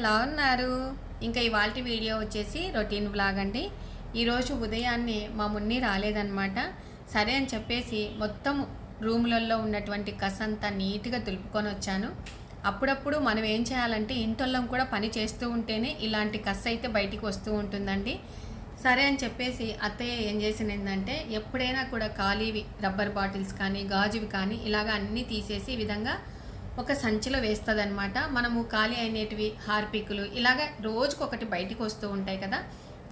ఎలా ఉన్నారు? ఇంకా ఇవాళ వీడియో వచ్చేసి రొటీన్ బ్లాగ్ అండి. ఈరోజు ఉదయాన్నే మా మున్ని రాలేదన్నమాట. సరే అని చెప్పేసి మొత్తం రూములలో ఉన్నటువంటి కసంతా నీట్గా దులుపుకొని వచ్చాను. అప్పుడప్పుడు మనం ఏం చేయాలంటే ఇంటొల్లం కూడా పని చేస్తూ ఉంటేనే ఇలాంటి కస్ అయితే బయటికి వస్తూ ఉంటుందండి. సరే అని చెప్పేసి అత్తయ్య ఏం చేసింది ఏంటంటే ఎప్పుడైనా కూడా ఖాళీవి రబ్బర్ బాటిల్స్ కానీ గాజువి కానీ ఇలాగ అన్నీ తీసేసి ఈ విధంగా ఒక సంచిలో వేస్తుంది అనమాట మనము ఖాళీ అయినటివి హార్పికులు ఇలాగ రోజుకొకటి బయటికి వస్తూ ఉంటాయి కదా.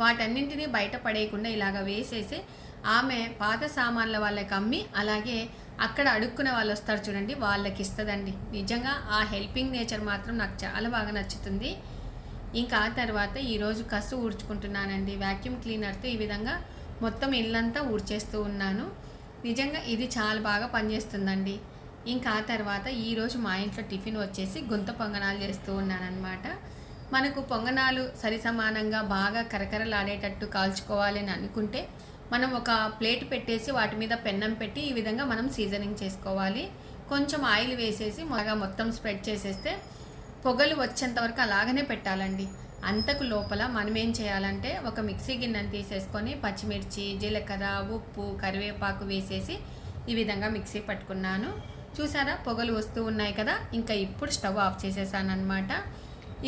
వాటన్నింటినీ బయట పడేయకుండా ఇలాగ వేసేసి ఆమె పాత సామాన్ల వాళ్ళకి అమ్మి అలాగే అక్కడ అడుక్కునే వాళ్ళు వస్తారు చూడండి వాళ్ళకి ఇస్తుందండి. నిజంగా ఆ హెల్పింగ్ నేచర్ మాత్రం నాకు చాలా బాగా నచ్చుతుంది. ఇంకా ఆ తర్వాత ఈరోజు కసు ఊడ్చుకుంటున్నానండి. వ్యాక్యూమ్ క్లీనర్తో ఈ విధంగా మొత్తం ఇల్లంతా ఊడ్చేస్తూ ఉన్నాను. నిజంగా ఇది చాలా బాగా పనిచేస్తుందండి. ఇంకా ఆ తర్వాత ఈరోజు మా ఇంట్లో టిఫిన్ వచ్చేసి గుంత పొంగనాలు చేస్తూ ఉన్నానన్నమాట. మనకు పొంగనాలు సరి సమానంగా బాగా కరకరలాడేటట్టు కాల్చుకోవాలి అని అనుకుంటే మనం ఒక ప్లేట్ పెట్టేసి వాటి మీద పెన్నం పెట్టి ఈ విధంగా మనం సీజనింగ్ చేసుకోవాలి. కొంచెం ఆయిల్ వేసేసి బాగా మొత్తం స్ప్రెడ్ చేసేస్తే పొగలు వచ్చేంత వరకు అలాగనే పెట్టాలండి. అంతకు లోపల మనం ఏం చేయాలంటే ఒక మిక్సీ గిన్నెను తీసేసుకొని పచ్చిమిర్చి జీలకర్ర ఉప్పు కరివేపాకు వేసేసి ఈ విధంగా మిక్సీ పట్టుకున్నాను. చూసారా? పొగలు వస్తూ ఉన్నాయి కదా? ఇంకా ఇప్పుడు స్టవ్ ఆఫ్ చేసేసాను అనమాట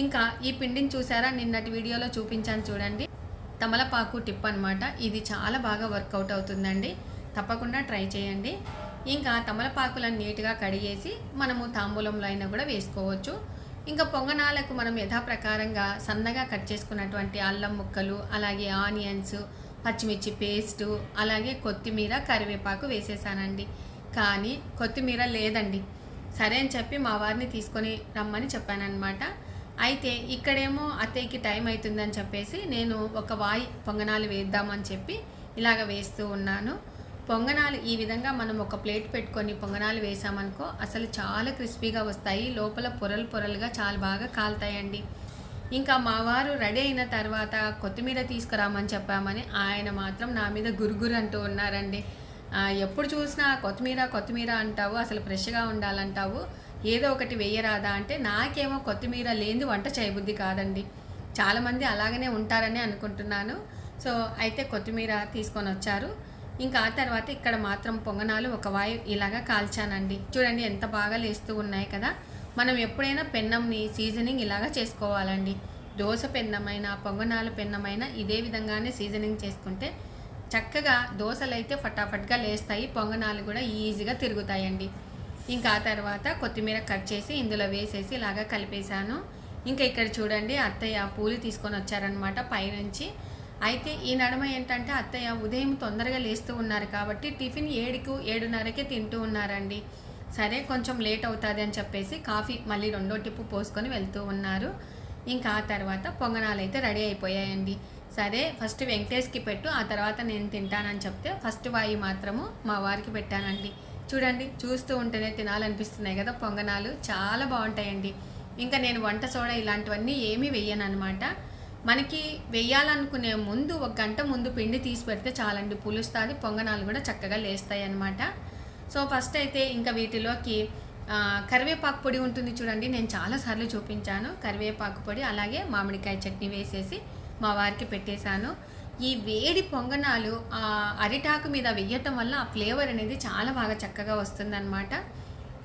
ఇంకా ఈ పిండిని చూసారా? నిన్నటి వీడియోలో చూపించాను చూడండి. తమలపాకు టిప్ అనమాట ఇది చాలా బాగా వర్కౌట్ అవుతుందండి. తప్పకుండా ట్రై చేయండి. ఇంకా తమలపాకులను నీట్గా కడిగేసి మనము తాంబూలంలో అయినా కూడా వేసుకోవచ్చు. ఇంకా పొంగనాలకు మనం యథాప్రకారంగా సన్నగా కట్ చేసుకున్నటువంటి అల్లం ముక్కలు అలాగే ఆనియన్స్ పచ్చిమిర్చి పేస్టు అలాగే కొత్తిమీర కరివేపాకు వేసేసానండి. కానీ కొత్తిమీర లేదండి. సరే అని చెప్పి మా వారిని తీసుకొని రమ్మని చెప్పానన్నమాట. అయితే ఇక్కడేమో అత్తయ్యకి టైం అవుతుందని చెప్పేసి నేను ఒక వాయి పొంగనాలు వేద్దామని చెప్పి ఇలాగ వేస్తూ ఉన్నాను. పొంగనాలు ఈ విధంగా మనం ఒక ప్లేట్ పెట్టుకొని పొంగనాలు వేసామనుకో అసలు చాలా క్రిస్పీగా వస్తాయి. లోపల పొరలు పొరలుగా చాలా బాగా కాలుతాయండి. ఇంకా మా వారు రెడీ అయిన తర్వాత కొత్తిమీర తీసుకురామని చెప్పామని ఆయన మాత్రం నా మీద గురుగురు అంటూ ఉన్నారండి. ఎప్పుడు చూసినా కొత్తిమీర కొత్తిమీర అంటావు అసలు ఫ్రెష్గా ఉండాలంటావు. ఏదో ఒకటి వేయరాదా అంటే నాకేమో కొత్తిమీర లేని వంట చేయబుద్ధి కాదండి. చాలామంది అలాగనే ఉంటారని అనుకుంటున్నాను. సో అయితే కొత్తిమీర తీసుకొని వచ్చారు. ఇంకా ఆ తర్వాత ఇక్కడ మాత్రం పొంగనాలు ఒక వాయు ఇలాగా కాల్చానండి. చూడండి ఎంత బాగా లేస్తూ ఉన్నాయి కదా. మనం ఎప్పుడైనా పెన్నంని సీజనింగ్ ఇలాగా చేసుకోవాలండి. దోశ పెన్నమైన పొంగనాలు పెన్నమైన ఇదే విధంగానే సీజనింగ్ చేసుకుంటే చక్కగా దోశలు అయితే ఫటాఫట్గా లేస్తాయి పొంగనాలు కూడా ఈజీగా తిరుగుతాయండి. ఇంకా ఆ తర్వాత కొత్తిమీర కట్ చేసి ఇందులో వేసేసి ఇలాగా కలిపేశాను. ఇంకా ఇక్కడ చూడండి అత్తయ్య పూలు తీసుకొని వచ్చారనమాట పైనుంచి. అయితే ఈ నడుమ ఏంటంటే అత్తయ్య ఉదయం తొందరగా లేస్తూ ఉన్నారు కాబట్టి టిఫిన్ ఏడుకు ఏడున్నరకే తింటూ ఉన్నారండి. సరే కొంచెం లేట్ అవుతుంది అని చెప్పేసి కాఫీ మళ్ళీ రెండో టిప్పు పోసుకొని వెళ్తూ ఉన్నారు. ఇంకా ఆ తర్వాత పొంగనాలు అయితే రెడీ అయిపోయాయండి. సరే ఫస్ట్ వెంకటేష్కి పెట్టు ఆ తర్వాత నేను తింటానని చెప్తే ఫస్ట్ వాయి మాత్రము మా వారికి పెట్టానండి. చూడండి చూస్తూ ఉంటేనే తినాలనిపిస్తున్నాయి కదా పొంగనాలు. చాలా బాగుంటాయండి. ఇంకా నేను వంట సోడా ఇలాంటివన్నీ ఏమీ వెయ్యను అనమాట మనకి వెయ్యాలనుకునే ముందు ఒక గంట ముందు పిండి తీసి పెడితే చాలండి పులుస్తుంది పొంగనాలు కూడా చక్కగా లేస్తాయి అన్నమాట సో ఫస్ట్ అయితే ఇంకా వీటిలోకి కరివేపాకు పొడి ఉంటుంది చూడండి నేను చాలాసార్లు చూపించాను. కరివేపాకు పొడి అలాగే మామిడికాయ చట్నీ వేసేసి మా వారికి పెట్టేశాను. ఈ వేడి పొంగనాలు ఆ అరిటాకు మీద వెయ్యటం వల్ల ఆ ఫ్లేవర్ అనేది చాలా బాగా చక్కగా వస్తుందన్నమాట.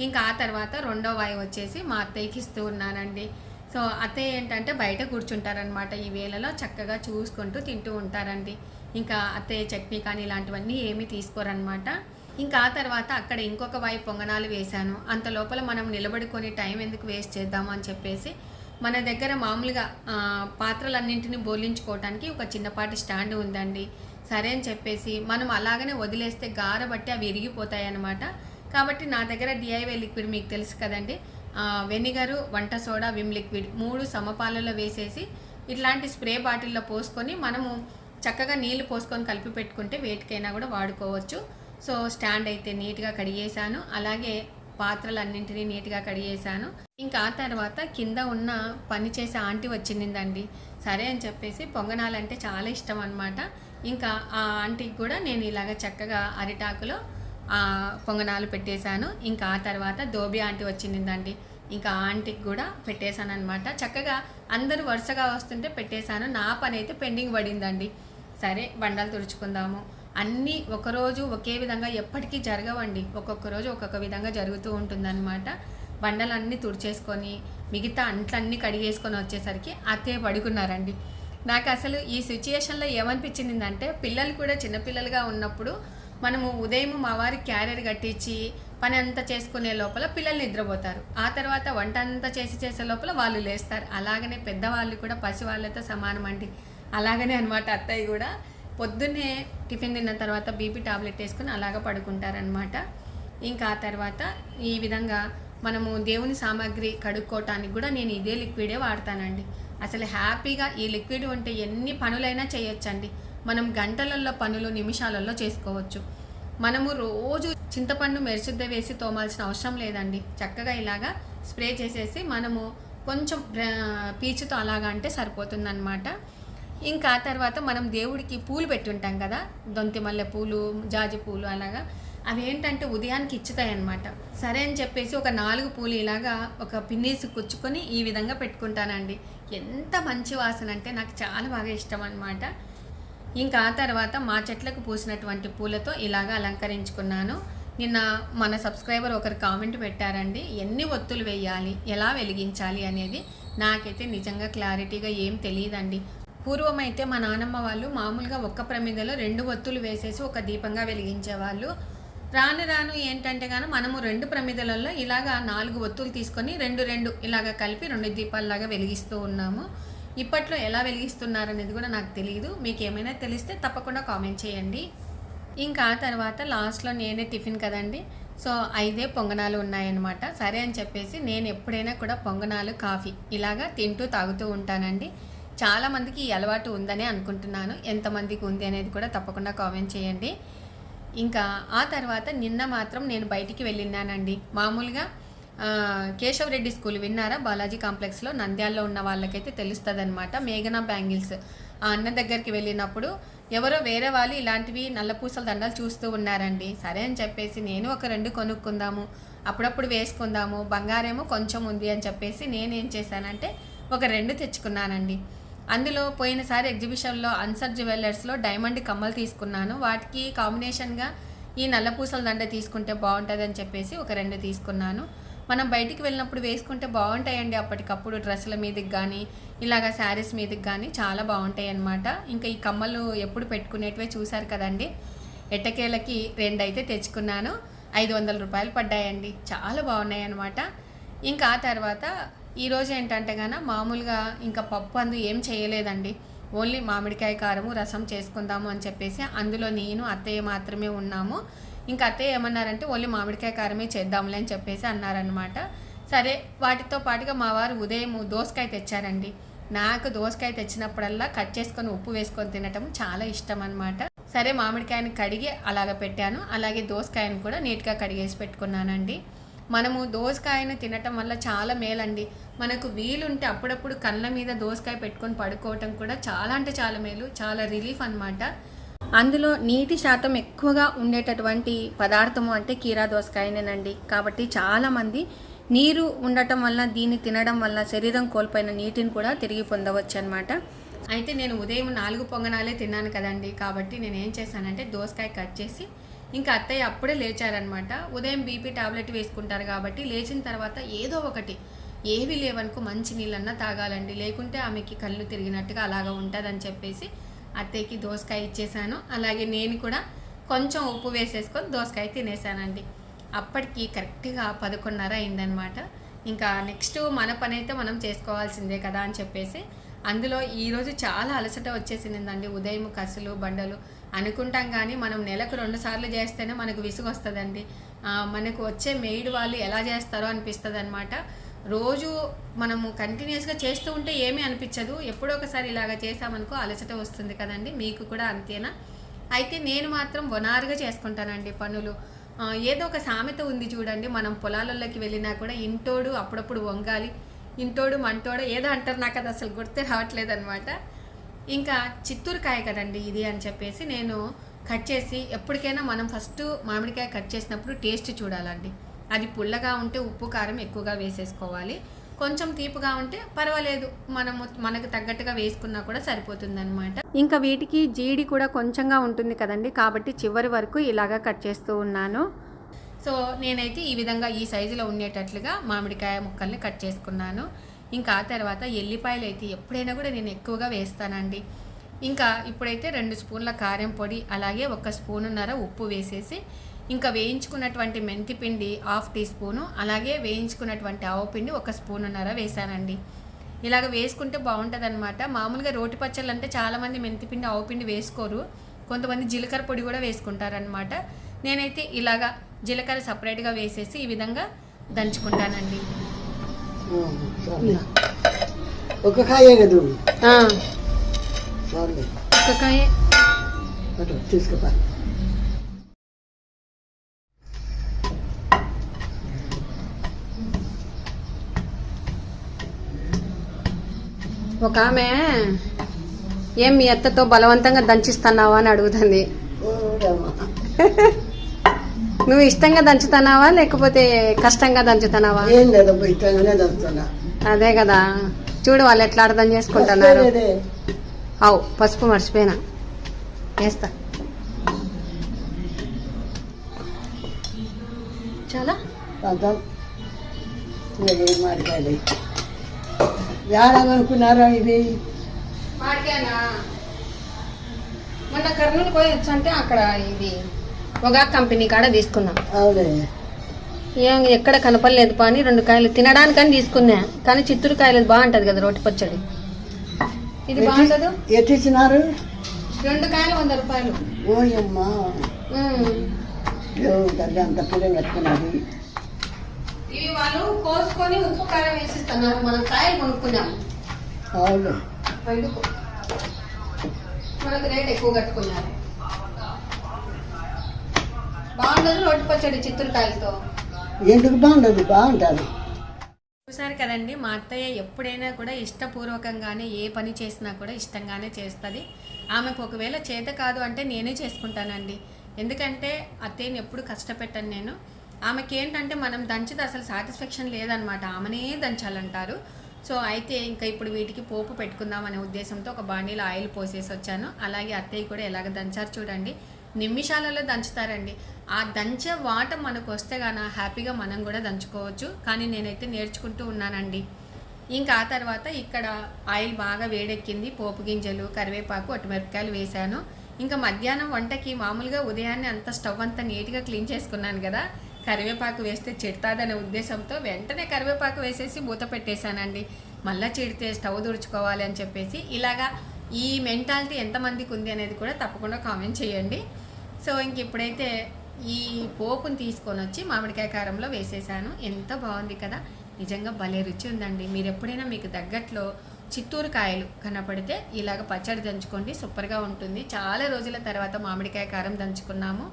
ఇంకా ఆ తర్వాత రెండో వాయి వచ్చేసి మా అత్తయ్యకి ఇస్తూ ఉన్నానండి. సో అత్తయ్య ఏంటంటే బయట కూర్చుంటారనమాట ఈ వేళలో చక్కగా చూసుకుంటూ తింటూ ఉంటారండి. ఇంకా అత్తయ్య చట్నీ కానీ ఇలాంటివన్నీ ఏమీ తీసుకోరనమాట ఇంకా ఆ తర్వాత అక్కడ ఇంకొక వాయి పొంగనాలు వేశాను. అంత లోపల మనం నిలబడుకొని టైం ఎందుకు వేస్ట్ చేద్దాము అని చెప్పేసి మన దగ్గర మామూలుగా పాత్రలన్నింటినీ బోర్లించుకోవడానికి ఒక చిన్నపాటి స్టాండ్ ఉందండి. సరే అని చెప్పేసి మనం అలాగనే వదిలేస్తే గార బట్టి అవి విరిగిపోతాయి అన్నమాట కాబట్టి నా దగ్గర డిఐవై లిక్విడ్ మీకు తెలుసు కదండి. వెనిగరు వంట సోడా విమ్ లిక్విడ్ మూడు సమపాలలో వేసేసి ఇట్లాంటి స్ప్రే బాటిల్లో పోసుకొని మనము చక్కగా నీళ్ళు పోసుకొని కలిపి పెట్టుకుంటే వేటికైనా కూడా వాడుకోవచ్చు. సో స్టాండ్ అయితే నీట్గా కడిగేశాను. అలాగే పాత్రలన్నింటినీ నీట్గా కడిగేశాను. ఇంకా ఆ తర్వాత కింద ఉన్న పని చేసే ఆంటీ వచ్చిందండి. సరే అని చెప్పేసి పొంగనాలంటే చాలా ఇష్టం అనమాట ఇంకా ఆ ఆంటీకి కూడా నేను ఇలాగ చక్కగా అరిటాకులో ఆ పొంగనాలు పెట్టేశాను. ఇంకా ఆ తర్వాత దోబి ఆంటీ వచ్చిందండి. ఇంకా ఆంటీకి కూడా పెట్టేశాను అనమాట చక్కగా అందరూ వరుసగా వస్తుంటే పెట్టేశాను. నా పని అయితే పెండింగ్ పడిందండి. సరే బండలు తుడుచుకుందాము. అన్నీ ఒకరోజు ఒకే విధంగా ఎప్పటికీ జరగవండి. ఒక్కొక్క రోజు ఒక్కొక్క విధంగా జరుగుతూ ఉంటుందన్నమాట. బండలన్నీ తుడిచేసుకొని మిగతా అంట్లన్నీ కడిగేసుకొని వచ్చేసరికి అత్తయ్య పడుకున్నారండి. నాకు అసలు ఈ సిచ్యుయేషన్లో ఏమనిపించిందంటే పిల్లలు కూడా చిన్నపిల్లలుగా ఉన్నప్పుడు మనము ఉదయం మా వారికి క్యారియర్ కట్టించి పని అంతా చేసుకునే లోపల పిల్లలు నిద్రపోతారు. ఆ తర్వాత వంట అంతా చేసి చేసే లోపల వాళ్ళు లేస్తారు. అలాగనే పెద్దవాళ్ళు కూడా పసి వాళ్ళతో సమానం అండి అలాగనే అనమాట అత్తయ్య కూడా. పొద్దున్నే టిఫిన్ తిన్న తర్వాత బీపీ టాబ్లెట్ వేసుకుని అలాగ పడుకుంటారనమాట ఇంకా ఆ తర్వాత ఈ విధంగా మనము దేవుని సామాగ్రి కడుక్కోవటానికి కూడా నేను ఇదే లిక్విడే వాడతానండి. అసలు హ్యాపీగా ఈ లిక్విడ్ ఉంటే ఎన్ని పనులైనా చేయొచ్చండి. మనం గంటలలో పనులు నిమిషాలలో చేసుకోవచ్చు. మనము రోజు చింతపండు మెరుశుద్ధ వేసి తోమాల్సిన అవసరం లేదండి. చక్కగా ఇలాగా స్ప్రే చేసేసి మనము కొంచెం పీచుతో అలాగా అంటే సరిపోతుందన్నమాట. ఇంకా ఆ తర్వాత మనం దేవుడికి పూలు పెట్టుంటాం కదా దొంతి మల్లె పూలు జాజి పూలు అలాగా అవి ఏంటంటే ఉదయానికి ఇచ్చుతాయి అన్నమాట సరే అని చెప్పేసి ఒక నాలుగు పూలు ఇలాగా ఒక పిన్నీసి కుచ్చుకొని ఈ విధంగా పెట్టుకుంటానండి. ఎంత మంచి వాసన అంటే నాకు చాలా బాగా ఇష్టం అనమాట ఇంకా ఆ తర్వాత మా చెట్లకు పూసినటువంటి పూలతో ఇలాగా అలంకరించుకున్నాను. నిన్న మన సబ్స్క్రైబర్ ఒకరు కామెంట్ పెట్టారండి ఎన్ని ఒత్తులు వేయాలి ఎలా వెలిగించాలి అనేది. నాకైతే నిజంగా క్లారిటీగా ఏం తెలియదండి. పూర్వం అయితే మా నానమ్మ వాళ్ళు మామూలుగా ఒక్క ప్రమిదలో రెండు ఒత్తులు వేసేసి ఒక దీపంగా వెలిగించేవాళ్ళు. రాను రాను ఏంటంటే కానీ మనము రెండు ప్రమిదలలో ఇలాగా నాలుగు ఒత్తులు తీసుకొని రెండు రెండు ఇలాగ కలిపి రెండు దీపాలలాగా వెలిగిస్తూ ఉన్నాము. ఇప్పట్లో ఎలా వెలిగిస్తున్నారనేది కూడా నాకు తెలియదు మీకు ఏమైనా తెలిస్తే తప్పకుండా కామెంట్ చేయండి. ఇంకా ఆ తర్వాత లాస్ట్లో నేనే టిఫిన్ కదండి. సో ఐదే పొంగనాలు ఉన్నాయన్నమాట. సరే అని చెప్పేసి నేను ఎప్పుడైనా కూడా పొంగనాలు కాఫీ ఇలాగా తింటూ తాగుతూ ఉంటానండి. చాలామందికి ఈ అలవాటు ఉందని అనుకుంటున్నాను. ఎంతమందికి ఉంది అనేది కూడా తప్పకుండా కామెంట్ చేయండి. ఇంకా ఆ తర్వాత నిన్న మాత్రం నేను బయటికి వెళ్ళినానండి మామూలుగా కేశవరెడ్డి స్కూల్ విన్నారా? బాలాజీ కాంప్లెక్స్లో నంద్యాలలో ఉన్న వాళ్ళకైతే తెలుస్తుంది అనమాట మేఘనా బ్యాంగిల్స్. ఆ అన్న దగ్గరికి వెళ్ళినప్పుడు ఎవరో వేరే వాళ్ళు ఇలాంటివి నల్లపూసల దండాలు చూస్తూ ఉన్నారండి. సరే అని చెప్పేసి నేను ఒక రెండు కొనుక్కుందాము అప్పుడప్పుడు వేసుకుందాము బంగారేమో కొంచెం ఉంది అని చెప్పేసి నేనేం చేశానంటే ఒక రెండు తెచ్చుకున్నానండి. అందులో పోయినసారి ఎగ్జిబిషన్లో అన్సర్ జ్యువెలర్స్లో డైమండ్ కమ్మలు తీసుకున్నాను. వాటికి కాంబినేషన్గా ఈ నల్లపూసల దండ తీసుకుంటే బాగుంటుందని చెప్పేసి ఒక రెండు తీసుకున్నాను. మనం బయటికి వెళ్ళినప్పుడు వేసుకుంటే బాగుంటాయండి. అప్పటికప్పుడు డ్రెస్సుల మీదకి కానీ ఇలాగ శారీస్ మీదకి కానీ చాలా బాగుంటాయి అన్నమాట ఇంకా ఈ కమ్మలు ఎప్పుడు పెట్టుకునేటివే చూశారు కదండి. ఎట్టకేలకి రెండు అయితే తెచ్చుకున్నాను. ఐదు వందల రూపాయలు పడ్డాయండి. చాలా బాగున్నాయి అన్నమాట ఇంకా ఆ తర్వాత ఈరోజు ఏంటంటే గాన మామూలుగా ఇంకా పప్పు అందు ఏం చేయలేదండి. ఓన్లీ మామిడికాయ కారము రసం చేసుకుందాము అని చెప్పేసి అందులో నేను అత్తయ్య మాత్రమే ఉన్నాము. ఇంకా అత్తయ్య ఏమన్నారంటే ఓన్లీ మామిడికాయ కారమే చేద్దాంలే అని చెప్పేసి అన్నారనమాట సరే వాటితో పాటుగా మా వారు ఉదయం దోసకాయ తెచ్చారండి. నాకు దోసకాయ తెచ్చినప్పుడల్లా కట్ చేసుకొని ఉప్పు వేసుకొని తినటం చాలా ఇష్టం అనమాట సరే మామిడికాయని కడిగి అలాగ పెట్టాను. అలాగే దోసకాయని కూడా నీట్గా కడిగేసి పెట్టుకున్నానండి. మనము దోసకాయను తినటం వల్ల చాలా మేలండి. మనకు వీలుంటే అప్పుడప్పుడు కళ్ళ మీద దోసకాయ పెట్టుకొని పడుకోవటం కూడా చాలా అంటే చాలా మేలు చాలా రిలీఫ్ అనమాట అందులో నీటి శాతం ఎక్కువగా ఉండేటటువంటి పదార్థము అంటే కీరా దోసకాయనేనండి. కాబట్టి చాలామంది నీరు ఉండటం వల్ల దీన్ని తినడం వల్ల శరీరం కోల్పోయిన నీటిని కూడా తిరిగి పొందవచ్చు అనమాట అయితే నేను ఉదయం నాలుగు పొంగనాలే తిన్నాను కదండి. కాబట్టి నేను ఏం చేశానంటే దోసకాయ కట్ చేసి ఇంకా అత్తయ్య అప్పుడే లేచారనమాట ఉదయం బీపీ టాబ్లెట్ వేసుకుంటారు కాబట్టి లేచిన తర్వాత ఏదో ఒకటి ఏవి లేవనుకో మంచి నీళ్ళన్నా తాగాలండి. లేకుంటే ఆమెకి కళ్ళు తిరిగినట్టుగా అలాగా ఉంటుందని చెప్పేసి అత్తయ్యకి దోసకాయ ఇచ్చేసాను. అలాగే నేను కూడా కొంచెం ఉప్పు వేసేసుకొని దోసకాయ తినేసానండి. అప్పటికి కరెక్ట్గా పదకొండున్నర అయిందనమాట ఇంకా నెక్స్ట్ మన పని అయితే మనం చేసుకోవాల్సిందే కదా అని చెప్పేసి అందులో ఈరోజు చాలా అలసట వచ్చేసిందండి. ఉదయం కసులు బండలు అనుకుంటాం కానీ మనం నెలకు రెండు సార్లు చేస్తేనే మనకు విసుగు వస్తుందండి మనకు వచ్చే మెయిడ్ వాళ్ళు ఎలా చేస్తారో అనిపిస్తుంది అనమాట రోజు మనము కంటిన్యూస్గా చేస్తూ ఉంటే ఏమీ అనిపించదు. ఎప్పుడో ఒకసారి ఇలాగ చేసామనుకో అలసట వస్తుంది కదండి. మీకు కూడా అంతేనా? అయితే నేను మాత్రం వనారుగా చేసుకుంటానండి పనులు. ఏదో ఒక సామెత ఉంది చూడండి. మనం పొలాలలోకి వెళ్ళినా కూడా ఇంటోడు అప్పుడప్పుడు వంగాలి ఇంటోడు మంటోడు ఏదో అంటారు. నాకు అది అసలు గుర్తే రావట్లేదు అనమాట ఇంకా చిత్తూరు కాయ కదండి ఇది అని చెప్పేసి నేను కట్ చేసి ఎప్పటికైనా మనం ఫస్ట్ మామిడికాయ కట్ చేసినప్పుడు టేస్ట్ చూడాలండి. అది పుల్లగా ఉంటే ఉప్పు కారం ఎక్కువగా వేసేసుకోవాలి. కొంచెం తీపుగా ఉంటే పర్వాలేదు. మనము మనకు తగ్గట్టుగా వేసుకున్నా కూడా సరిపోతుంది అనమాట ఇంకా వీటికి జీడి కూడా కొంచెంగా ఉంటుంది కదండి. కాబట్టి చివరి వరకు ఇలాగా కట్ చేస్తూ ఉన్నాను. సో నేనైతే ఈ విధంగా ఈ సైజులో ఉండేటట్లుగా మామిడికాయ ముక్కల్ని కట్ చేసుకున్నాను. ఇంకా ఆ తర్వాత ఎల్లిపాయలు అయితే ఎప్పుడైనా కూడా నేను ఎక్కువగా వేస్తానండి. ఇంకా ఇప్పుడైతే రెండు స్పూన్ల కారం పొడి అలాగే ఒక స్పూనున్నర ఉప్పు వేసేసి ఇంకా వేయించుకున్నటువంటి మెంతి పిండి హాఫ్ టీ స్పూను అలాగే వేయించుకున్నటువంటి ఆవు పిండి ఒక స్పూనున్నర వేసానండి ఇలాగ వేసుకుంటే బాగుంటుంది అనమాట మామూలుగా రోటి పచ్చళ్ళు అంటే చాలామంది మెంతిపిండి ఆవు పిండి వేసుకోరు. కొంతమంది జీలకర్ర పొడి కూడా వేసుకుంటారనమాట నేనైతే ఇలాగా జీలకర్ర సపరేట్గా వేసేసి ఈ విధంగా దంచుకుంటానండి. ఒక కాయే తీసుకుపా. ఒక ఆమె ఏం మీ అత్తతో బలవంతంగా దంచిస్తున్నావా అని అడుగుతుంది. నువ్వు ఇష్టంగా దంచుతున్నావా లేకపోతే కష్టంగా దంచుతున్నావా? ఏం లేదు అదే కదా. చూడు వాళ్ళు ఎట్లా అర్థం చేసుకుంటున్నారు. అవు పసుపు మర్చిపోయినా. వేస్తా. చాలా? కొంచెం ఏం మాట్లాడాలి ఏడాలనుకున్నారా ఇది మొన్న కర్నూలు పోయి వచ్చంటే అక్కడ ఇది ఒక కంపెనీ కాడ తీసుకున్నాం. అవునే. ఏం ఎక్కడ కనపడలేదు పని రెండు కాయలు తినడానికని తీసుకున్నా. కానీ చిత్తూరు కాయలు బాగుంటది కదా రోటి పచ్చడి. ఇది బాగుంటదు? రెండు కాయలు వంద రూపాయలు. ఓయమ్మా. అంత పిల్లలు కట్టుకున్నది. ఇవి వాళ్ళు కోసుకొని ఉప్పు కారం వేసిస్తున్నారు. మనం కాయలు కొనుక్కున్నాం. అవును? ఎందుకు మనకు రేట్ ఎక్కువ కట్టుకున్నారు. బాగుండదు రోటి పచ్చడి చిత్తూరు కాయలతో. ఎందుకు బాగుండదు? బాగుంటుంది. చూసారు కదండి మా అత్తయ్య ఎప్పుడైనా కూడా ఇష్టపూర్వకంగానే ఏ పని చేసినా కూడా ఇష్టంగానే చేస్తుంది. ఆమెకు ఒకవేళ చేత కాదు అంటే నేనే చేసుకుంటానండి. ఎందుకంటే అత్తయ్యని ఎప్పుడు కష్టపెట్టను నేను. ఆమెకి ఏంటంటే మనం దంచితే అసలు సాటిస్ఫాక్షన్ లేదనమాట. ఆమెనే దంచాలంటారు. సో అయితే ఇంకా ఇప్పుడు వీటికి పోపు పెట్టుకుందాం అనే ఉద్దేశంతో ఒక బాండీలో ఆయిల్ పోసేసి వచ్చాను అలాగే అత్తయ్య కూడా ఎలాగ దంచారు చూడండి. నిమిషాలలో దంచుతారండి. ఆ దంచే వాట మనకు వస్తే గాన హ్యాపీగా మనం కూడా దంచుకోవచ్చు. కానీ నేనైతే నేర్చుకుంటూ ఉన్నానండి. ఇంకా ఆ తర్వాత ఇక్కడ ఆయిల్ బాగా వేడెక్కింది. పోపు గింజలు కరివేపాకు ఒట్టిమిరపకాయలు వేశాను. ఇంకా మధ్యాహ్నం వంటకి మామూలుగా ఉదయాన్నే అంత స్టవ్ అంతా నీట్గా క్లీన్ చేసుకున్నాను కదా. కరివేపాకు వేస్తే చెడతాదనే ఉద్దేశంతో వెంటనే కరివేపాకు వేసేసి మూత పెట్టేశానండి. మళ్ళీ చెడితే స్టవ్ తుడుచుకోవాలి అని చెప్పేసి ఇలాగా ఈ మెంటాలిటీ ఎంతమందికి ఉంది అనేది కూడా తప్పకుండా కామెంట్ చేయండి. సో ఇంక ఇప్పుడైతే ఈ పోపుని తీసుకొని వచ్చి మామిడికాయ కారంలో వేసేసాను. ఎంత బాగుంది కదా! నిజంగా భలే రుచి ఉందండి. మీరు ఎప్పుడైనా మీకు తగ్గట్లో చిత్తూరు కాయలు కనపడితే ఇలాగ పచ్చడి దంచుకోండి. సూపర్గా ఉంటుంది. చాలా రోజుల తర్వాత మామిడికాయ కారం దంచుకున్నాము.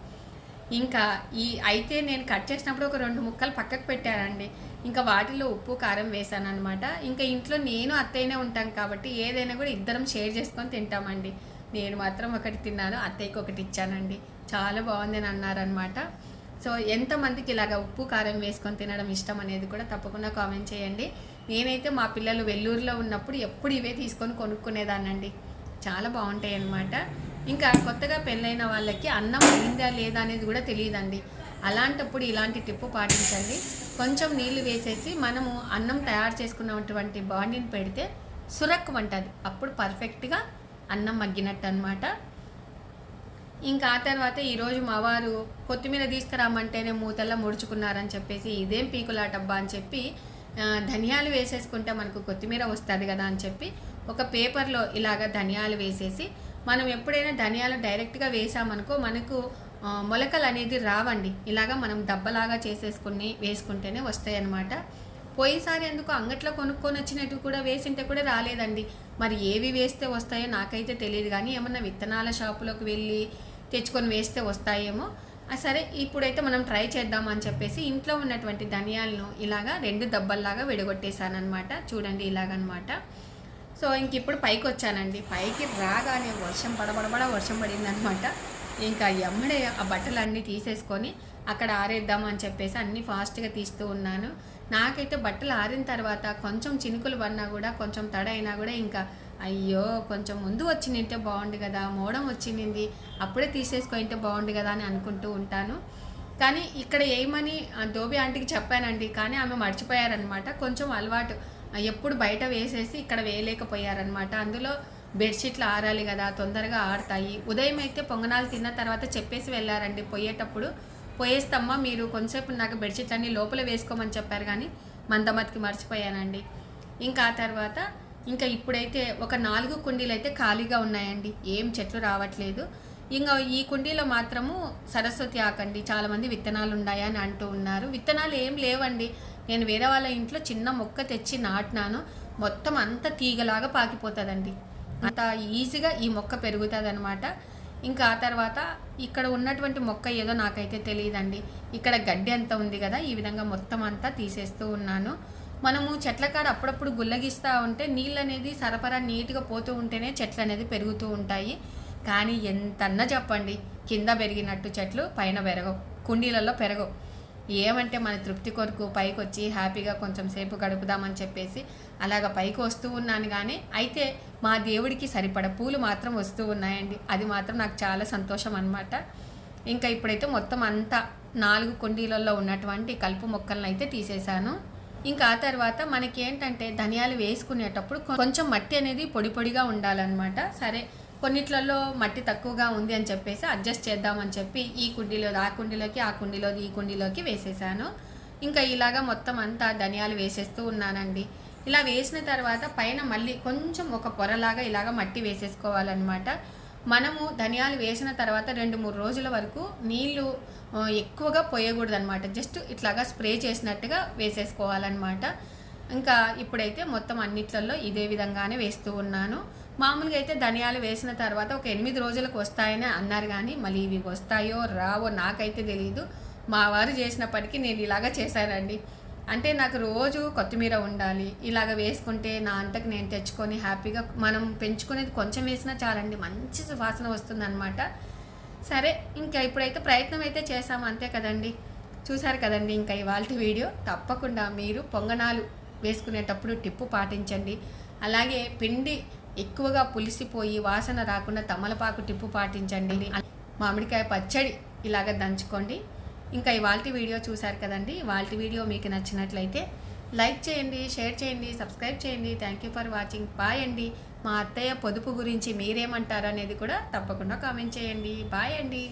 ఇంకా ఈ అయితే నేను కట్ చేసినప్పుడు ఒక రెండు ముక్కలు పక్కకు పెట్టానండి. ఇంకా వాటిలో ఉప్పు కారం వేసాను అనమాట ఇంకా ఇంట్లో నేను అత్తయ్యనే ఉంటాం కాబట్టి ఏదైనా కూడా ఇద్దరం షేర్ చేసుకొని తింటామండి. నేను మాత్రం ఒకటి తిన్నాను అత్తయ్యకి ఒకటి ఇచ్చానండి. చాలా బాగుంది అని అన్నారనమాట సో ఎంతమందికి ఇలాగ ఉప్పు కారం వేసుకొని తినడం ఇష్టం అనేది కూడా తప్పకుండా కామెంట్ చేయండి. నేనైతే మా పిల్లలు వెల్లూరులో ఉన్నప్పుడు ఎప్పుడు ఇవే తీసుకొని కొనుక్కునేదానండి చాలా బాగుంటాయి అన్నమాట ఇంకా కొత్తగా పెళ్ళైన వాళ్ళకి అన్నం అయిందా లేదా అనేది కూడా తెలియదండి. అలాంటప్పుడు ఇలాంటి టిప్పు పాటించండి. కొంచెం నీళ్ళు వేసేసి మనము అన్నం తయారు చేసుకున్నటువంటి బాండిని పెడితే సురక్కమంటుంది అప్పుడు పర్ఫెక్ట్గా అన్నం మగ్గినట్టు అనమాట ఇంకా ఆ తర్వాత ఈరోజు మా వారు కొత్తిమీర తీసుకురామంటేనే మూతల్లా ముడుచుకున్నారని చెప్పేసి ఇదేం పీకులాటబ్బా అని చెప్పి ధనియాలు వేసేసుకుంటే మనకు కొత్తిమీర వస్తుంది కదా అని చెప్పి ఒక పేపర్లో ఇలాగ ధనియాలు వేసేసి మనం ఎప్పుడైనా ధనియాలు డైరెక్ట్గా వేసామనుకో మనకు మొలకలు అనేది రావండి. ఇలాగ మనం దబ్బలాగా చేసేసుకుని వేసుకుంటేనే వస్తాయి అన్నమాట పోయినసారి ఎందుకు అంగట్లో కొనుక్కొని వచ్చినట్టు కూడా వేసింటే కూడా రాలేదండి. మరి ఏవి వేస్తే వస్తాయో నాకైతే తెలియదు కానీ ఏమన్నా విత్తనాల షాపులోకి వెళ్ళి తెచ్చుకొని వేస్తే వస్తాయేమో. సరే ఇప్పుడైతే మనం ట్రై చేద్దాం అని చెప్పేసి ఇంట్లో ఉన్నటువంటి ధనియాలను ఇలాగా రెండు దబ్బల్లాగా విడగొట్టేశాను అనమాట చూడండి ఇలాగనమాట సో ఇంక ఇప్పుడు పైకి వచ్చానండి పైకి రాగానే వర్షం పడబడబడ వర్షం పడిందనమాట. ఇంకా ఎమ్మడే ఆ బట్టలన్నీ తీసేసుకొని అక్కడ ఆరేద్దాం అని చెప్పేసి అన్నీ ఫాస్ట్గా తీస్తూ ఉన్నాను. నాకైతే బట్టలు ఆరిన తర్వాత కొంచెం చినుకులు పడినా కూడా కొంచెం తడ అయినా కూడా ఇంకా అయ్యో కొంచెం ముందు వచ్చిందంటే బాగుండు కదా మోడం వచ్చింది అప్పుడే తీసేసుకుంటే బాగుండు కదా అని అనుకుంటూ ఉంటాను. కానీ ఇక్కడ ఏమని ఆ దోబి ఆంటీకి చెప్పానండి. కానీ ఆమె మర్చిపోయారనమాట. కొంచెం అలవాటు. ఎప్పుడు బయట వేసేసి ఇక్కడ వేయలేకపోయారనమాట అందులో బెడ్షీట్లు ఆరాలి కదా తొందరగా ఆడతాయి ఉదయం అయితే పొంగనాలు తిన్న తర్వాత చెప్పేసి వెళ్ళారండి. పోయేటప్పుడు పోయేస్తమ్మా మీరు కొంతసేపు నాకు బెడ్షీట్లన్నీ లోపల వేసుకోమని చెప్పారు కానీ మందమతికి మర్చిపోయానండి. ఇంకా ఆ తర్వాత ఇంకా ఇప్పుడైతే ఒక నాలుగు కుండీలు అయితే ఖాళీగా ఉన్నాయండి. ఏం చెట్లు రావట్లేదు. ఇంకా ఈ కుండీలో మాత్రము సరస్వతి ఆకండి చాలామంది విత్తనాలు ఉన్నాయని అని అంటూ ఉన్నారు. విత్తనాలు ఏం లేవండి. నేను వేరే వాళ్ళ ఇంట్లో చిన్న మొక్క తెచ్చి నాటినాను మొత్తం అంత తీగలాగా పాకిపోతుందండి. అంత ఈజీగా ఈ మొక్క పెరుగుతుంది అనమాట ఇంకా ఆ తర్వాత ఇక్కడ ఉన్నటువంటి మొక్క ఏదో నాకైతే తెలియదండి. ఇక్కడ గడ్డి అంతా ఉంది కదా ఈ విధంగా మొత్తం అంతా తీసేస్తూ ఉన్నాను. మనము చెట్ల కాడ అప్పుడప్పుడు గుల్లగిస్తూ ఉంటే నీళ్ళు అనేది సరఫరా నీట్గా పోతూ ఉంటేనే చెట్లు అనేది పెరుగుతూ ఉంటాయి. కానీ ఎంతన్నా చెప్పండి కింద పెరిగినట్టు చెట్లు పైన పెరగవు కుండీలలో పెరగవు. ఏమంటే మన తృప్తి కొరకు పైకి వచ్చి హ్యాపీగా కొంచెం సేపు గడుపుదామని చెప్పేసి అలాగ పైకి వస్తూ ఉన్నాను కానీ అయితే మా దేవుడికి సరిపడ పూలు మాత్రం వస్తూ ఉన్నాయండి. అది మాత్రం నాకు చాలా సంతోషం అన్నమాట. ఇంకా ఇప్పుడైతే మొత్తం అంతా నాలుగు కుండీలలో ఉన్నటువంటి కలుపు మొక్కలను అయితే తీసేశాను. ఇంకా ఆ తర్వాత మనకి ఏంటంటే ధనియాలు వేసుకునేటప్పుడు కొంచెం మట్టి అనేది పొడి పొడిగా ఉండాలన్నమాట. సరే కొన్నిట్లలో మట్టి తక్కువగా ఉంది అని చెప్పేసి అడ్జస్ట్ చేద్దామని చెప్పి ఈ కుండీలో ఆ కుండీలోకి ఆ కుండీలోది ఈ కుండీలోకి వేసేసాను. ఇంకా ఇలాగా మొత్తం అంతా ధనియాలు వేసేస్తూ ఉన్నానండి. ఇలా వేసిన తర్వాత పైన మళ్ళీ కొంచెం ఒక పొరలాగా ఇలాగ మట్టి వేసేసుకోవాలన్నమాట. మనము ధనియాలు వేసిన తర్వాత రెండు మూడు రోజుల వరకు నీళ్ళు ఎక్కువగా పోయకూడదు అనమాట జస్ట్ ఇట్లాగా స్ప్రే చేసినట్టుగా వేసేసుకోవాలన్నమాట. ఇంకా ఇప్పుడైతే మొత్తం అన్నిట్లలో ఇదే విధంగానే వేస్తూ ఉన్నాను. మామూలుగా అయితే ధనియాలు వేసిన తర్వాత ఒక ఎనిమిది రోజులకు వస్తాయని అన్నారు కానీ మళ్ళీ ఇవి వస్తాయో రావో నాకైతే తెలియదు మా వారు చేసినప్పటికీ నేను ఇలాగా చేశానండి. అంటే నాకు రోజు కొత్తిమీర ఉండాలి ఇలాగ వేసుకుంటే నా అంతకు నేను తెచ్చుకొని హ్యాపీగా మనం పెంచుకునేది కొంచెం వేసినా చాలండి మంచి సువాసన వస్తుందన్నమాట. సరే ఇంకా ఇప్పుడైతే ప్రయత్నం అయితే చేసాము అంతే కదండి. చూసారు కదండి ఇంకా ఇవాళ వీడియో. తప్పకుండా మీరు పొంగనాలు వేసుకునేటప్పుడు టిప్పు పాటించండి. అలాగే పిండి ఎక్కువగా పులిసిపోయి వాసన రాకుండా తమలపాకు టిప్పు పాటించండి. మామిడికాయ పచ్చడి ఇలాగ దంచుకోండి. ఇంకా ఇవాళ వీడియో చూశారు కదండి. ఇవాళ వీడియో మీకు నచ్చినట్లయితే లైక్ చేయండి షేర్ చేయండి సబ్స్క్రైబ్ చేయండి. Thank you for watching. Bye అండి. మా అత్తయ్య పొదుపు గురించి మీరేమంటారు అనేది కూడా తప్పకుండా కామెంట్ చేయండి. బాయ్ అండి.